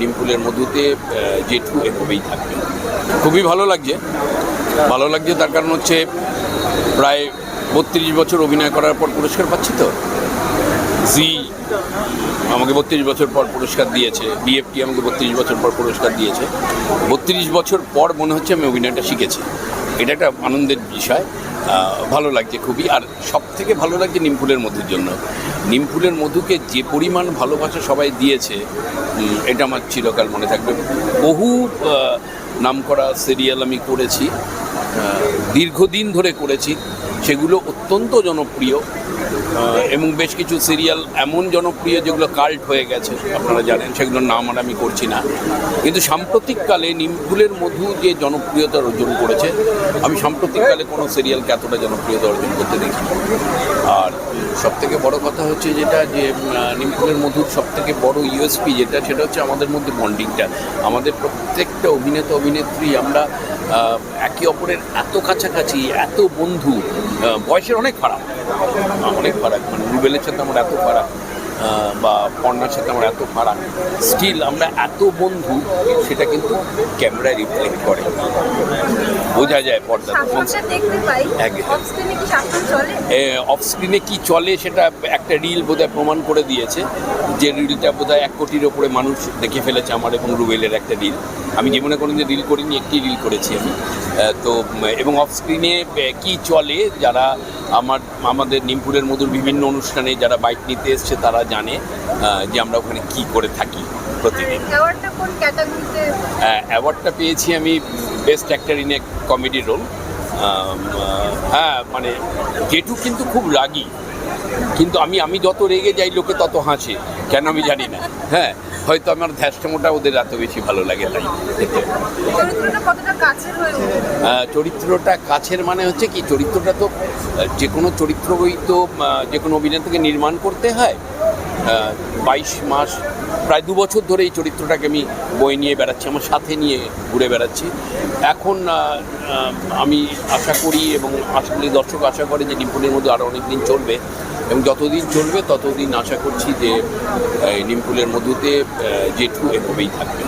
নিমপুলের মধুতে জেঠু এভাবেই থাকবে খুবই ভালো লাগছে। ভালো লাগছে তার কারণ হচ্ছে প্রায় বত্রিশ বছর অভিনয় করার পর পুরস্কার পাচ্ছি তো। জি আমাকে বত্রিশ বছর পর পুরস্কার দিয়েছে। বিএফটি আমাকে বত্রিশ বছর পর পুরস্কার দিয়েছে। বত্রিশ বছর পর মনে হচ্ছে আমি অভিনয়টা শিখেছি। এটা একটা আনন্দের বিষয়। ভালো লাগছে খুবই। আর সব থেকে ভালো লাগছে নিমফুলের মধুর জন্য। নিমফুলের মধুকে যে পরিমাণ ভালোবাসা সবাই দিয়েছে এটা আমার চিরকাল মনে থাকবে। বহু নাম করা সিরিয়াল আমি করেছি দীর্ঘদিন ধরে করেছি। সেগুলো অত্যন্ত জনপ্রিয় এবং বেশ কিছু সিরিয়াল এমন জনপ্রিয় যেগুলো কাল্ট হয়ে গেছে, আপনারা জানেন, সেগুলোর নাম আর আমি করছি না। কিন্তু সাম্প্রতিককালে নিমফুলের মধু যে জনপ্রিয়তা অর্জন করেছে, আমি সাম্প্রতিককালে কোনো সিরিয়ালকে এতটা জনপ্রিয়তা অর্জন করতে দেখি আর সব থেকে বড় কথা হচ্ছে যেটা যে নিমফুলের মধুর সব থেকে বড় ইউএসপি যেটা, সেটা হচ্ছে আমাদের মধ্যে বন্ডিংটা আমাদের প্রত্যেকটা অভিনেতা, অভিনেত্রী আমরা একে অপরের এত কাছাকাছি, এত বন্ধু বয়সের অনেক ফারাক। অনেক ফারাক। মানে রুবেলের সাথে আমার এত ফারাক। বা পর্ণার সাথে আমার এত ফারাক স্টিল আমরা এত বন্ধু সেটা কিন্তু ক্যামেরায় রিফ্লেক্ট করে। বোঝা যায় পর্দা। অফ স্ক্রিনে কি চলে? অফ স্ক্রিনে কি চলে সেটা একটা রিল বোধহয় প্রমাণ করে দিয়েছে। যে রিলটা বোধহয় এক কোটির ওপরে মানুষ দেখে ফেলেছে আমার এবং রুবেলের একটা রিল আমি জীবনে কোনো দিন রিল করিনি একটি রিল করেছি আমি। তো এবং অফ স্ক্রিনে কি চলে যারা আমার আমাদের নিমপুরের মধুর বিভিন্ন অনুষ্ঠানে যারা বাইক নিতে এসছে তারা জানে যে আমরা ওখানে কি করে থাকি প্রতিদিন। অ্যাওয়ার্ডটা অ্যাওয়ার্ডটা পেয়েছি আমি best actor in a comedy role হ্যাঁ মানে জেঠু কিন্তু খুব রাগী। কিন্তু আমি আমি যত রেগে যাই লোকে তত হাসে। কেন আমি জানি না। হ্যাঁ হয়তো আমার ধ্যাসটামোটা ওদের এত বেশি ভালো লাগে তাই। চরিত্রটা কাছের মানে হচ্ছে কি, চরিত্রটা তো যে কোনো চরিত্রই তো যে কোনো অভিনেতাকে নির্মাণ করতে হয়। বাইশ মাস, প্রায় দু বছর ধরে এই চরিত্রটাকে আমি বই নিয়ে বেড়াচ্ছি, আমার সাথে নিয়ে ঘুরে বেড়াচ্ছি। এখন আমি আশা করি এবং করি, দর্শক আশা করে যে নিপুণের মধ্যে আরও অনেক দিন চলবে এবং যতদিন চলবে, ততদিন আশা করছি যে এই নিমপুলের মধুতে জেঠু এভাবেই থাকবে।